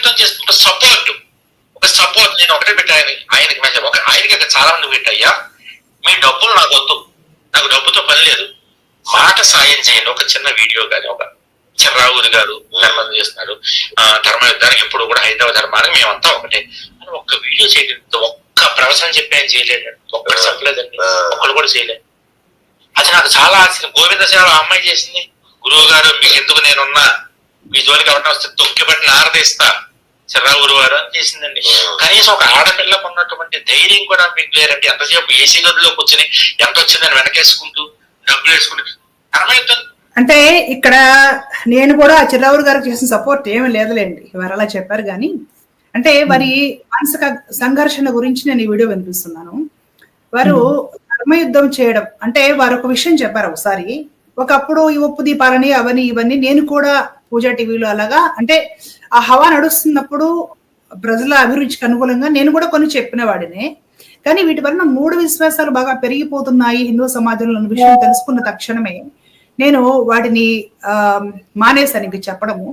ధర్మయుద్ధం చేస్తుంటే సపోర్ట్ ఒక సపోర్ట్ నేను ఒకటే పెట్టా ఆయన ఆయనకి మెసేజ్. ఒక ఆయనకి చాలా మంది పెట్టయ్యా మీ డబ్బులు నాకు వద్దు. నాకు డబ్బుతో పని లేదు. మాట సాయం చేయండి. ఒక చిన్న వీడియో కానీ ఒక చిర్రావురి గారు ధర్మం చేస్తున్నారు. ఆ ధర్మయుద్ధానికి ఎప్పుడు కూడా హైందవ ధర్మానికి మేమంతా ఒకటే. అని ఒక్క వీడియో చేయలేదు. ఒక్క ప్రవచనం చెప్పి ఆయన చేయలేడు ఒక్కటి చెప్పలేదండి. ఒక్కడు కూడా చేయలేదు. అది నాకు చాలా ఆశ్చర్యం. గోవింద సేవ అమ్మాయి చేసింది. గురువు గారు మీకు ఎందుకు నేనున్నా? మీ జోలికి ఎవరైనా వస్తే తొక్కిబట్టి నారదీస్తా చిర్రావురు వారు అని చేసిందండి. కనీసం ఒక ఆడపిల్లకు ఉన్నటువంటి ధైర్యం కూడా మీకు లేరండి ఎంతసేపు ఏసీ గదిలో కూర్చుని ఎంత వచ్చిందని వెనకేసుకుంటూ డబ్బులు వేసుకుంటూ ధర్మయుద్ధం అంటే ఇక్కడ నేను కూడా చిర్రావురు గారికి చేసిన సపోర్ట్ ఏమీ లేదులేండి. వారు అలా చెప్పారు కానీ అంటే వారి మానసిక సంఘర్షణ గురించి నేను ఈ వీడియో వినిపిస్తున్నాను. వారు ధర్మయుద్ధం చేయడం అంటే వారు ఒక విషయం చెప్పారు ఒకసారి. ఒకప్పుడు ఈ ఉప్పు దీపాలని అవన్నీ ఇవన్నీ నేను కూడా పూజా టీవీలో అలాగా అంటే ఆ హవా నడుస్తున్నప్పుడు ప్రజల అభిరుచికి అనుకూలంగా నేను కూడా కొన్ని చెప్పిన వాడినే. కానీ వీటి వలన మూడు విశ్వాసాలు బాగా పెరిగిపోతున్నాయి హిందూ సమాజంలో అన్న విషయం తెలుసుకున్న తక్షణమే నేను వాటిని ఆ మానేశాను ఇంక చెప్పడము.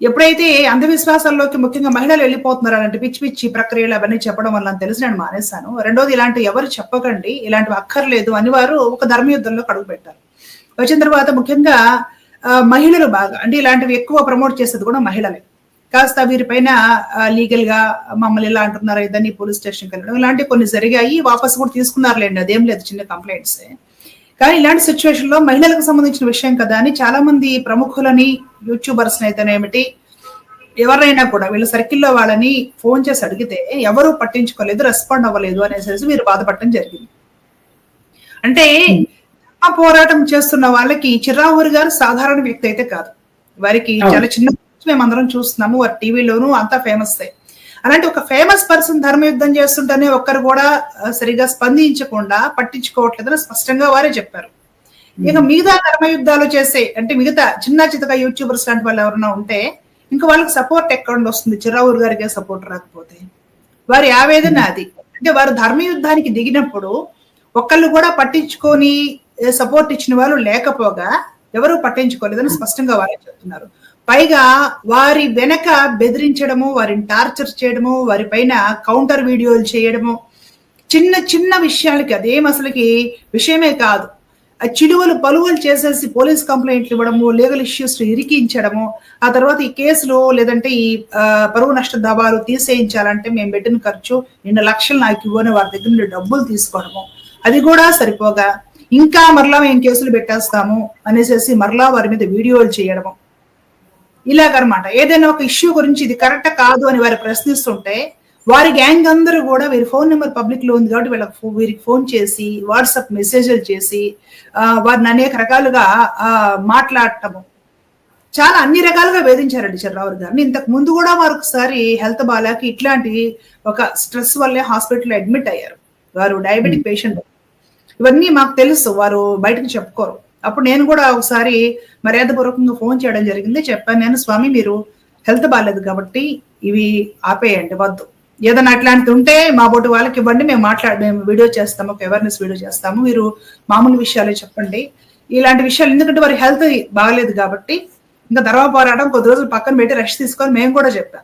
ఎప్పుడైతే అంధవిశ్వాసాల్లోకి ముఖ్యంగా మహిళలు వెళ్ళిపోతున్నారు అలాంటి పిచ్చి పిచ్చి ప్రక్రియలు అవన్నీ చెప్పడం వల్ల తెలిసి నేను మానేశాను. రెండోది ఇలాంటి ఎవరు చెప్పకండి ఇలాంటివి అక్కర్లేదు అని వారు ఒక ధర్మయుద్ధంలో అడుగు పెట్టారు వచ్చిన తర్వాత ముఖ్యంగా మహిళలు బాగా అంటే ఇలాంటివి ఎక్కువ ప్రమోట్ చేసేది కూడా మహిళలే. కాస్త వీరిపైన లీగల్గా మమ్మల్ని ఇలా అంటున్నారు ఇదని పోలీస్ స్టేషన్కి వెళ్ళడం ఇలాంటివి కొన్ని జరిగాయి వాపస్ కూడా తీసుకున్నారులేండి అదేం లేదు చిన్న కంప్లైంట్స్ కానీ ఇలాంటి సిచ్యువేషన్లో మహిళలకు సంబంధించిన విషయం కదా అని చాలా మంది ప్రముఖులని యూట్యూబర్స్ అయితేనేమిటి ఎవరైనా కూడా వీళ్ళ సర్కిల్లో వాళ్ళని ఫోన్ చేసి అడిగితే ఎవరు పట్టించుకోలేదు రెస్పాండ్ అవ్వలేదు అనేసి వీరు బాధపడటం జరిగింది. అంటే ఆ పోరాటం చేస్తున్న వాళ్ళకి చిర్రావూరి గారు సాధారణ వ్యక్తి అయితే కాదు. వారికి చాలా చిన్న మేమందరం చూస్తున్నాము. వారి టీవీలోనూ అంతా ఫేమస్ అలాంటి ఒక ఫేమస్ పర్సన్ ధర్మయుద్ధం చేస్తుంటేనే ఒక్కరు కూడా సరిగా స్పందించకుండా పట్టించుకోవట్లేదని స్పష్టంగా వారే చెప్పారు. ఇక మిగతా ధర్మయుద్ధాలు చేసే అంటే మిగతా చిన్న చితక యూట్యూబర్స్ లాంటి వాళ్ళు ఎవరైనా ఉంటే ఇంకా వాళ్ళకి సపోర్ట్ ఎక్కడ వస్తుంది? చిరావూరు గారికి సపోర్ట్ రాకపోతే. వారి ఆవేదన అది. అంటే వారు ధర్మయుద్ధానికి దిగినప్పుడు ఒక్కళ్ళు కూడా పట్టించుకొని సపోర్ట్ ఇచ్చిన వాళ్ళు లేకపోగా ఎవరు పట్టించుకోలేదని స్పష్టంగా వారే చెప్తున్నారు. పైగా వారి వెనక బెదిరించడము వారిని టార్చర్ చేయడము వారి పైన కౌంటర్ వీడియోలు చేయడము చిన్న చిన్న విషయాలకి అదేం అసలుకి విషయమే కాదు. ఆ చిలువలు పలువలు చేసేసి పోలీస్ కంప్లైంట్లు ఇవ్వడము లీగల్ ఇష్యూస్ ఇరికించడము ఆ తర్వాత ఈ కేసులు లేదంటే ఈ పరువు నష్ట దాబాలు తీసేయించాలంటే మేము పెట్టిన ఖర్చు నిన్న లక్షలు నాకు ఇవ్వని వారి దగ్గర నుండి డబ్బులు తీసుకోవడము. అది కూడా సరిపోగా ఇంకా మరలా మేము కేసులు పెట్టేస్తాము అనేసి మరలా వారి మీద వీడియోలు చేయడము. ఇలాగనమాట. ఏదైనా ఒక ఇష్యూ గురించి ఇది కరెక్ట్ కాదు అని వారు ప్రశ్నిస్తుంటే వారి గ్యాంగ్ అందరూ కూడా వీరి ఫోన్ నెంబర్ పబ్లిక్లో ఉంది కాబట్టి వీళ్ళకి వీరికి ఫోన్ చేసి వాట్సాప్ మెసేజ్లు చేసి ఆ, వారిని అనేక రకాలుగా ఆ, మాట్లాడటము. చాలా అన్ని రకాలుగా వేధించారండి చంద్రరావు గారిని. ఇంతకు ముందు కూడా వారు ఒకసారి హెల్త్ బాగాలేక ఇట్లాంటి ఒక స్ట్రెస్ వల్లే హాస్పిటల్లో అడ్మిట్ అయ్యారు. వారు డయాబెటిక్ పేషెంట్. ఇవన్నీ మాకు తెలుసు. వారు బయటకు చెప్పుకోరు. అప్పుడు నేను కూడా ఒకసారి మర్యాదపూర్వకంగా ఫోన్ చేయడం జరిగింది. చెప్పాను నేను స్వామి మీరు హెల్త్ బాగాలేదు కాబట్టి ఇవి ఆపేయండి వద్దు. ఏదైనా అట్లాంటిది ఉంటే మా బోటి వాళ్ళకి ఇవ్వండి మేము మాట్లాడ మేము వీడియో చేస్తాము ఒక అవేర్నెస్ వీడియో చేస్తాము. మీరు మామూలు విషయాలే చెప్పండి. ఇలాంటి విషయాలు ఎందుకంటే వారి హెల్త్ బాగలేదు కాబట్టి ఇంకా తర్వాత పోరాటం కొద్ది రోజులు పక్కన పెట్టి రెస్ట్ తీసుకొని మేము కూడా చెప్పాం.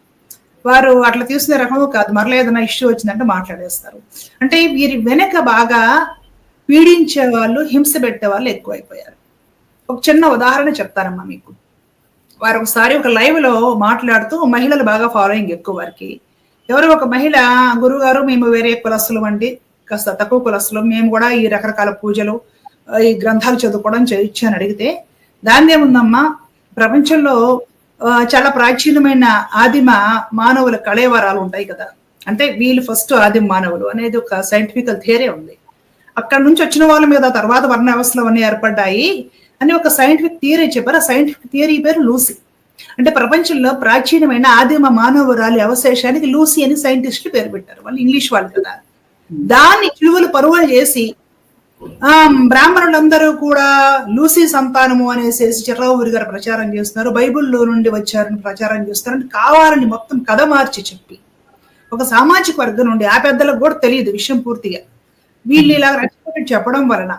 వారు అట్లా తీసుకునే రకము కాదు. మరలా ఏదైనా ఇష్యూ వచ్చిందంటే మాట్లాడేస్తారు. అంటే వీరి వెనక బాగా పీడించే వాళ్ళు హింస పెట్టే వాళ్ళు ఎక్కువైపోయారు. ఒక చిన్న ఉదాహరణ చెప్తారమ్మా మీకు. వారు ఒకసారి ఒక లైవ్లో మాట్లాడుతూ మహిళలు బాగా ఫాలోయింగ్ ఎక్కువ వారికి. ఎవరో ఒక మహిళ గురుగారు మేము వేరే కులస్తులు వంటి కాస్త తక్కువ కులస్తులు. మేము కూడా ఈ రకరకాల పూజలు ఈ గ్రంథాలు చదువుకోవడం చేయొచ్చు అని అడిగితే దాని ఏముందమ్మా? ప్రపంచంలో చాలా ప్రాచీనమైన ఆదిమ మానవుల కళేవరాలు ఉంటాయి కదా. అంటే వీళ్ళు ఫస్ట్ ఆదిమ మానవులు అనేది ఒక సైంటిఫికల్ థియరీ ఉంది. అక్కడ నుంచి వచ్చిన వాళ్ళ మీద తర్వాత వర్ణావస్థలు అవన్నీ ఏర్పడ్డాయి అని ఒక సైంటిఫిక్ థియరీ చెప్పారు. ఆ సైంటిఫిక్ థియరీ పేరు లూసీ. అంటే ప్రపంచంలో ప్రాచీనమైన ఆదిమ మానవరాలి అవశేషానికి లూసీ అని సైంటిస్టులు పేరు పెట్టారు. వాళ్ళు ఇంగ్లీష్ వాళ్ళు కదా. దాన్ని చిలువలు పరువులు చేసి ఆ బ్రాహ్మణులందరూ కూడా లూసీ సంతానము అనేసి చిర్రావూరి గారు ప్రచారం చేస్తున్నారు. బైబిల్లో నుండి వచ్చారని ప్రచారం చేస్తున్నారు. కావాలని మొత్తం కథ మార్చి చెప్పి ఒక సామాజిక వర్గం నుండి ఆ పెద్దలకు కూడా తెలియదు విషయం పూర్తిగా. వీళ్ళు ఇలా రెచ్చగొట్టి చెప్పడం వలన.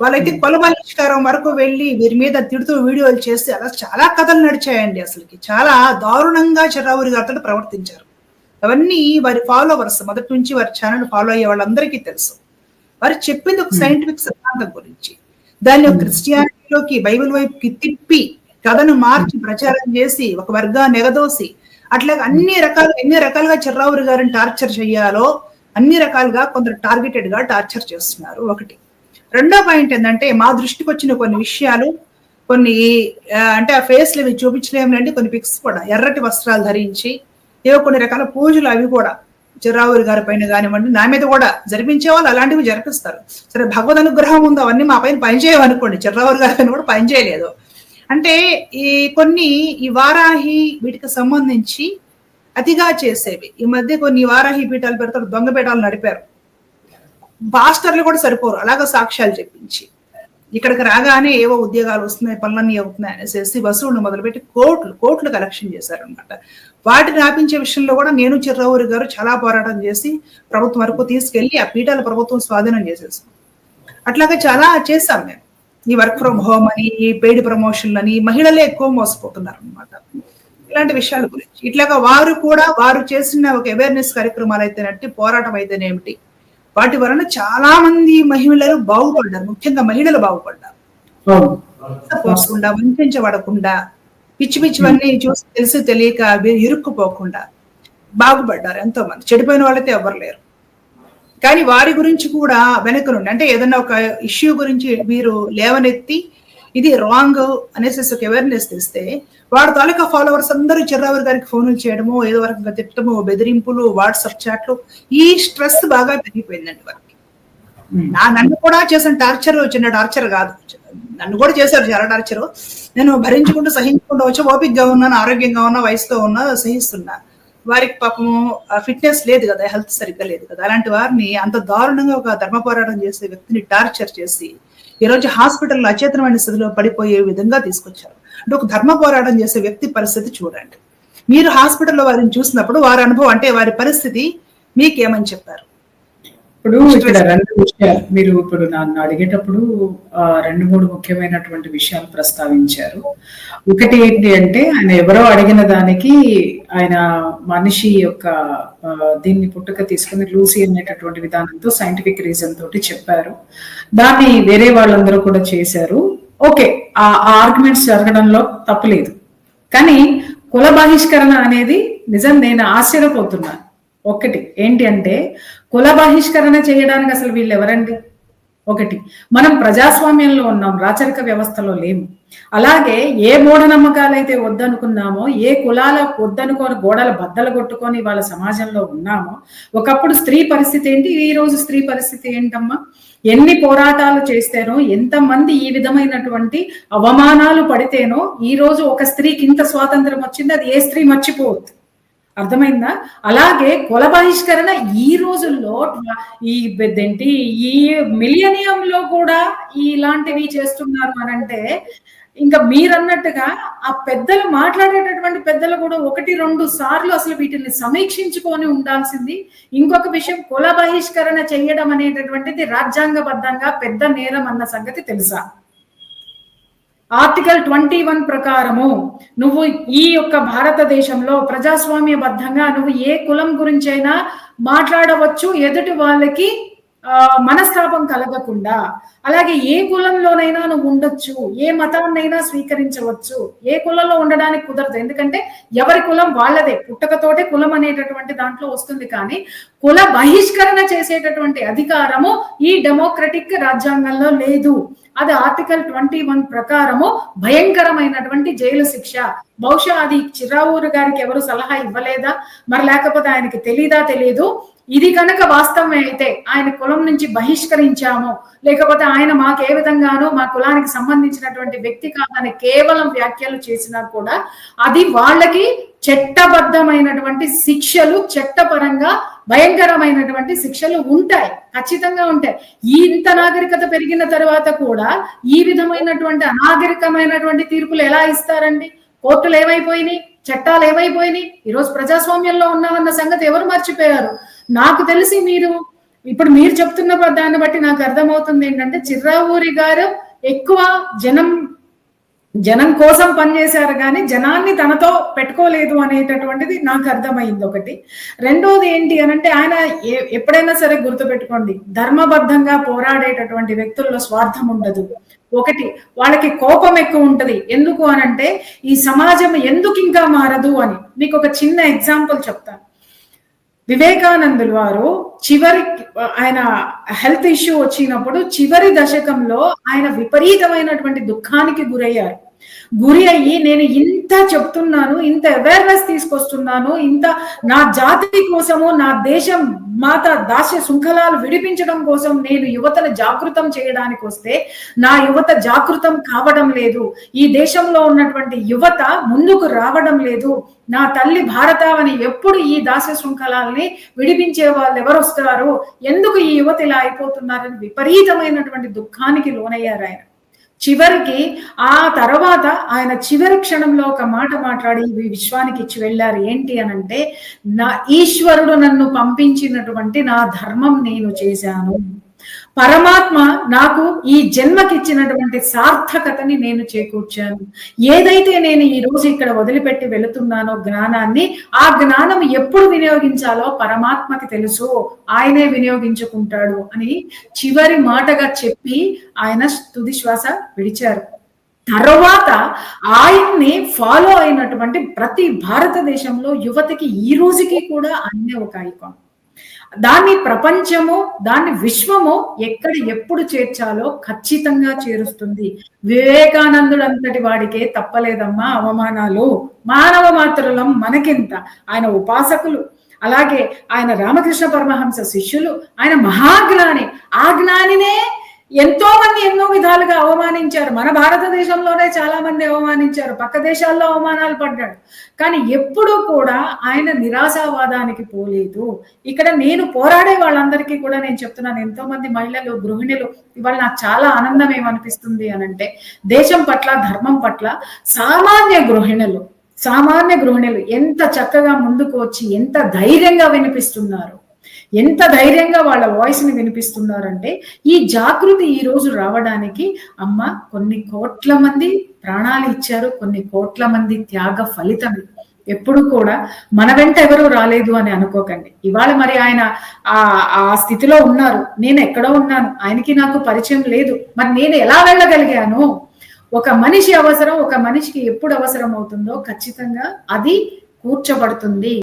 వాళ్ళైతే కుల బహిష్కారం వరకు వెళ్ళి వీరి మీద తిడుతూ వీడియోలు చేసి అలా చాలా కథలు నడిచాయండి అసలుకి. చాలా దారుణంగా చిర్రావురి గారితో ప్రవర్తించారు. అవన్నీ వారి ఫాలోవర్స్ మొదటి నుంచి వారి ఛానల్ ఫాలో అయ్యే వాళ్ళందరికీ తెలుసు. వారు చెప్పింది ఒక సైంటిఫిక్ సిద్ధాంతం గురించి. దాన్ని ఒక క్రిస్టియానిటీలోకి బైబిల్ వైపుకి తిప్పి కథను మార్చి ప్రచారం చేసి ఒక వర్గాన్ని ఎగదోసి అట్లా అన్ని రకాలు ఎన్ని రకాలుగా చిర్రావురి గారిని టార్చర్ చేయాలో అన్ని రకాలుగా కొందరు టార్గెటెడ్గా టార్చర్ చేస్తున్నారు. ఒకటి. రెండో పాయింట్ ఏంటంటే మా దృష్టికి వచ్చిన కొన్ని విషయాలు కొన్ని అంటే ఆ ఫేస్లు ఇవి చూపించలేములండి కొన్ని పిక్స్ కూడా. ఎర్రటి వస్త్రాలు ధరించి ఏవో కొన్ని రకాల పూజలు అవి కూడా. చిరావురి గారి పైన కానివ్వండి నా మీద కూడా జరిపించే వాళ్ళు అలాంటివి జరిపిస్తారు. సరే భగవద్ అనుగ్రహం ఉంది అవన్నీ మా పైన పనిచేయమనుకోండి చిరావురి గారి పైన కూడా పనిచేయలేదు అంటే ఈ కొన్ని ఈ వారాహి వీటికి సంబంధించి అతిగా చేసేవి. ఈ మధ్య కొన్ని వారాహి పీఠాలు పెడతారు దొంగ పీఠాలు నడిపారు. పాస్టర్లు కూడా సరిపోరు అలాగే సాక్ష్యాలు చెప్పించి. ఇక్కడికి రాగానే ఏవో ఉద్యోగాలు వస్తున్నాయి పనులన్నీ అవుతున్నాయి అనేసి వసూళ్ళు మొదలుపెట్టి కోట్లు కోట్లు కలెక్షన్ చేశారనమాట వాటిని ఆపించే విషయంలో కూడా నేను చిర్రావురి గారు చాలా పోరాటం చేసి ప్రభుత్వం వరకు తీసుకెళ్ళి ఆ పీఠాల ప్రభుత్వం స్వాధీనం చేసేసాం. అట్లాగే చాలా చేశాం మేము. ఈ వర్క్ ఫ్రమ్ హోమ్ అని ఈ పెయిడ్ ప్రమోషన్లు అని మహిళలే ఎక్కువ మోసపోతున్నారు అనమాట ఇలాంటి విషయాల గురించి. ఇట్లాగా వారు కూడా వారు చేసిన ఒక అవేర్నెస్ కార్యక్రమాలు అయితేనట్టి పోరాటం అయితేనేమిటి వాటి వలన చాలా మంది మహిళలు బాగుపడ్డారు. ముఖ్యంగా మహిళలు బాగుపడ్డారు. పోకుండా వంచబడకుండా పిచ్చి పిచ్చివన్నీ చూసి తెలిసి తెలియక ఇరుక్కుపోకుండా బాగుపడ్డారు ఎంతో మంది చెడిపోయిన వాళ్ళైతే ఎవరు లేరు. కానీ వారి గురించి కూడా వెనక నుండి అంటే ఏదైనా ఒక ఇష్యూ గురించి మీరు లేవనెత్తి ఇది రాంగ్ అనేసి ఒక అవేర్నెస్ తెస్తే వాడు తాలూకా ఫాలోవర్స్ అందరూ చిర్రావరి గారికి ఫోన్లు చేయడము ఏదో రకంగా తిట్టడము బెదిరింపులు వాట్సాప్ చాట్లు ఈ స్ట్రెస్ బాగా పెరిగిపోయిందండి వారికి. ఉమ్. నా నన్ను కూడా చేసిన టార్చర్ చిన్న టార్చర్ కాదు. నన్ను కూడా చేశారు చాలా టార్చర్ నేను భరించుకుంటూ సహించుకుంటూ వచ్చి ఓపికగా ఉన్నాను ఆరోగ్యంగా ఉన్నా వయసుతో ఉన్నా సహిస్తున్నా. వారికి పాపము ఫిట్నెస్ లేదు కదా హెల్త్ సరిగ్గా లేదు కదా. అలాంటి వారిని అంత దారుణంగా ఒక ధర్మ పోరాటం చేసే వ్యక్తిని టార్చర్ చేసి ఈ రోజు హాస్పిటల్లో అచేతనమైన స్థితిలో పడిపోయే విధంగా తీసుకొచ్చారు. అంటే ఒక ధర్మ పోరాటం చేసే వ్యక్తి పరిస్థితి చూడండి. మీరు హాస్పిటల్లో వారిని చూసినప్పుడు వారి అనుభవం అంటే వారి పరిస్థితి మీకేమని చెప్పారు? ఇప్పుడు ఇక్కడ రెండు విషయాలు మీరు ఇప్పుడు నన్ను అడిగేటప్పుడు ఆ, రెండు మూడు ముఖ్యమైనటువంటి విషయాలు ప్రస్తావించారు. ఒకటి ఏంటి అంటే ఆయన ఎవరో అడిగిన దానికి ఆయన మనిషి యొక్క దీన్ని పుట్టుక తీసుకుని లూసీ అనేటటువంటి విధానంతో సైంటిఫిక్ రీజన్ తోటి చెప్పారు. దాన్ని వేరే వాళ్ళందరూ కూడా చేశారు. ఓకే ఆ ఆర్గ్యుమెంట్స్ జరగడంలో తప్పులేదు. కానీ కుల బహిష్కరణ అనేది నిజం నేను ఆశ్చర్యపోతున్నాను. ఒకటి ఏంటి అంటే కుల బహిష్కరణ చేయడానికి అసలు వీళ్ళు ఎవరండి ఒకటి మనం ప్రజాస్వామ్యంలో ఉన్నాం రాచరిక వ్యవస్థలో లేము. అలాగే ఏ మూఢనమ్మకాలు అయితే వద్దనుకున్నామో ఏ కులాల వద్దనుకొని గోడల బద్దలు కొట్టుకొని వాళ్ళ సమాజంలో ఉన్నామో ఒకప్పుడు స్త్రీ పరిస్థితి ఏంటి? ఈ రోజు స్త్రీ పరిస్థితి ఏంటమ్మా? ఎన్ని పోరాటాలు చేస్తేనో ఎంతమంది ఈ విధమైనటువంటి అవమానాలు పడితేనో ఈ రోజు ఒక స్త్రీకి ఇంత స్వాతంత్రం వచ్చింది అది ఏ స్త్రీ మర్చిపోవద్దు. అర్థమైందా? అలాగే కుల బహిష్కరణ ఈ రోజుల్లో ఈ ఏంటి ఈ మిలియనియంలో కూడా ఇలాంటివి చేస్తున్నారు అని అంటే ఇంకా మీరన్నట్టుగా ఆ పెద్దలు మాట్లాడేటటువంటి పెద్దలు కూడా ఒకటి రెండు సార్లు అసలు వీటిని సమీక్షించుకొని ఉండాల్సింది. ఇంకొక విషయం కుల బహిష్కరణ చేయడం అనేటటువంటిది రాజ్యాంగబద్ధంగా పెద్ద నేరం అన్న సంగతి తెలుసా? ఆర్టికల్ ట్వంటీ వన్ ప్రకారము నువ్వు ఈ యొక్క భారతదేశంలో ప్రజాస్వామ్యబద్ధంగా నువ్వు ఏ కులం గురించైనా మాట్లాడవచ్చు. ఎదుటి వాళ్ళకి మనస్తాపం కలగకుండా అలాగే ఏ కులంలోనైనా నువ్వు ఉండొచ్చు ఏ మతాన్నైనా స్వీకరించవచ్చు ఏ కులంలో ఉండడానికి కుదరదు. ఎందుకంటే ఎవరి కులం వాళ్ళదే. పుట్టకతోటే కులం అనేటటువంటి దాంట్లో వస్తుంది కానీ కుల బహిష్కరణ చేసేటటువంటి అధికారము ఈ డెమోక్రటిక్ రాజ్యాంగంలో లేదు. అది ఆర్టికల్ ట్వంటీ వన్ ప్రకారము భయంకరమైనటువంటి జైలు శిక్ష. బహుశా అది చిరావూరు గారికి ఎవరు సలహా ఇవ్వలేదా? మరి లేకపోతే ఆయనకి తెలీదా తెలియదు ఇది కనుక వాస్తవమే అయితే ఆయన కులం నుంచి బహిష్కరించాము. లేకపోతే ఆయన మాకు ఏ విధంగానో మా కులానికి సంబంధించినటువంటి వ్యక్తి కాదని కేవలం వ్యాఖ్యలు చేసినా కూడా అది వాళ్ళకి చట్టబద్ధమైనటువంటి శిక్షలు చట్టపరంగా భయంకరమైనటువంటి శిక్షలు ఉంటాయి. ఖచ్చితంగా ఉంటాయి. ఈ ఇంత నాగరికత పెరిగిన తర్వాత కూడా ఈ విధమైనటువంటి అనాగరికమైనటువంటి తీర్పులు ఎలా ఇస్తారండి? కోర్టులు ఏమైపోయినాయి? చట్టాలు ఏమైపోయినాయి? ఈరోజు ప్రజాస్వామ్యంలో ఉన్నామన్న సంగతి ఎవరు మర్చిపోయారు? నాకు తెలిసి మీరు ఇప్పుడు మీరు చెప్తున్న దాన్ని బట్టి నాకు అర్థమవుతుంది ఏంటంటే చిర్రావూరి గారు ఎక్కువ జనం జనం కోసం పనిచేశారు కానీ జనాన్ని తనతో పెట్టుకోలేదు అనేటటువంటిది నాకు అర్థమైంది ఒకటి. రెండోది ఏంటి అనంటే ఆయన ఏ- ఎప్పుడైనా సరే గుర్తుపెట్టుకోండి ధర్మబద్ధంగా పోరాడేటటువంటి వ్యక్తుల్లో స్వార్థం ఉండదు. ఒకటి వాళ్ళకి కోపం ఎక్కువ ఉంటది. ఎందుకు అనంటే ఈ సమాజం ఎందుకు ఇంకా మారదు అని. మీకు ఒక చిన్న ఎగ్జాంపుల్ చెప్తాను. వివేకానందులు వారు చివరి ఆయన హెల్త్ ఇష్యూ వచ్చినప్పుడు చివరి దశకంలో ఆయన విపరీతమైనటువంటి దుఃఖానికి గురయ్యారు. గురి అయ్యి నేను ఇంత చెప్తున్నాను ఇంత అవేర్నెస్ తీసుకొస్తున్నాను ఇంత నా జాతి కోసము నా దేశం మాత దాస్య శృంఖలాలు విడిపించడం కోసం నేను యువతను జాగృతం చేయడానికి వస్తే నా యువత జాగృతం కావడం లేదు. ఈ దేశంలో ఉన్నటువంటి యువత ముందుకు రావడం లేదు. నా తల్లి భారతావని ఎప్పుడు ఈ దాస్య శృంఖలాల్ని విడిపించే వాళ్ళు ఎవరు వస్తారు? ఎందుకు ఈ యువత ఇలా అయిపోతున్నారని విపరీతమైనటువంటి దుఃఖానికి లోనయ్యారు ఆయన. చివరికి ఆ తర్వాత ఆయన చివరి క్షణంలో ఒక మాట మాట్లాడి విశ్వానికి ఇచ్చి వెళ్ళారు ఏంటి అనంటే నా ఈశ్వరుడు నన్ను పంపించినటువంటి నా ధర్మం నేను చేశాను. పరమాత్మ నాకు ఈ జన్మకిచ్చినటువంటి సార్థకతని నేను చేకూర్చాను. ఏదైతే నేను ఈ రోజు ఇక్కడ వదిలిపెట్టి వెళుతున్నానో జ్ఞానాన్ని ఆ జ్ఞానం ఎప్పుడు వినియోగించాలో పరమాత్మకి తెలుసు. ఆయనే వినియోగించుకుంటాడు అని చివరి మాటగా చెప్పి ఆయన తుది శ్వాస విడిచారు. తర్వాత ఆయన్ని ఫాలో అయినటువంటి ప్రతి భారతదేశంలో యువతకి ఈ రోజుకి కూడా అన్నే ఒక ఐకాన్ దాన్ని ప్రపంచము దాన్ని విశ్వము ఎక్కడ ఎప్పుడు చేర్చాలో ఖచ్చితంగా చేరుస్తుంది. వివేకానందుడు అంతటి వాడికే తప్పలేదమ్మా అవమానాలు. మానవ మాత్రులం మనకింత? ఆయన ఉపాసకులు. అలాగే ఆయన రామకృష్ణ పరమహంస శిష్యులు. ఆయన మహాజ్ఞాని. ఆ జ్ఞానినే ఎంతో మంది ఎన్నో విధాలుగా అవమానించారు. మన భారతదేశంలోనే చాలా మంది అవమానించారు. పక్క దేశాల్లో అవమానాలు పడ్డాడు. కానీ ఎప్పుడూ కూడా ఆయన నిరాశావాదానికి పోలేదు. ఇక్కడ నేను పోరాడే వాళ్ళందరికీ కూడా నేను చెప్తున్నాను. ఎంతో మంది మహిళలు గృహిణులు ఇవాళ నాకు చాలా ఆనందం ఏమనిపిస్తుంది అనంటే దేశం పట్ల ధర్మం పట్ల సామాన్య గృహిణులు సామాన్య గృహిణులు ఎంత చక్కగా ముందుకు వచ్చి ఎంత ధైర్యంగా వినిపిస్తున్నారు. ఎంత ధైర్యంగా వాళ్ళ వాయిస్ని వినిపిస్తున్నారంటే ఈ జాగృతి ఈ రోజు రావడానికి అమ్మ కొన్ని కోట్ల మంది ప్రాణాలు ఇచ్చారు కొన్ని కోట్ల మంది త్యాగ ఫలితం ఎప్పుడు కూడా మన వెంట ఎవరూ రాలేదు అని అనుకోకండి. ఇవాళ మరి ఆయన ఆ ఆ స్థితిలో ఉన్నారు. నేను ఎక్కడో ఉన్నాను. ఆయనకి నాకు పరిచయం లేదు. మరి నేను ఎలా వెళ్ళగలిగాను? ఒక మనిషి అవసరం ఒక మనిషికి ఎప్పుడు అవసరం అవుతుందో ఖచ్చితంగా అది కూర్చబడుతుంది.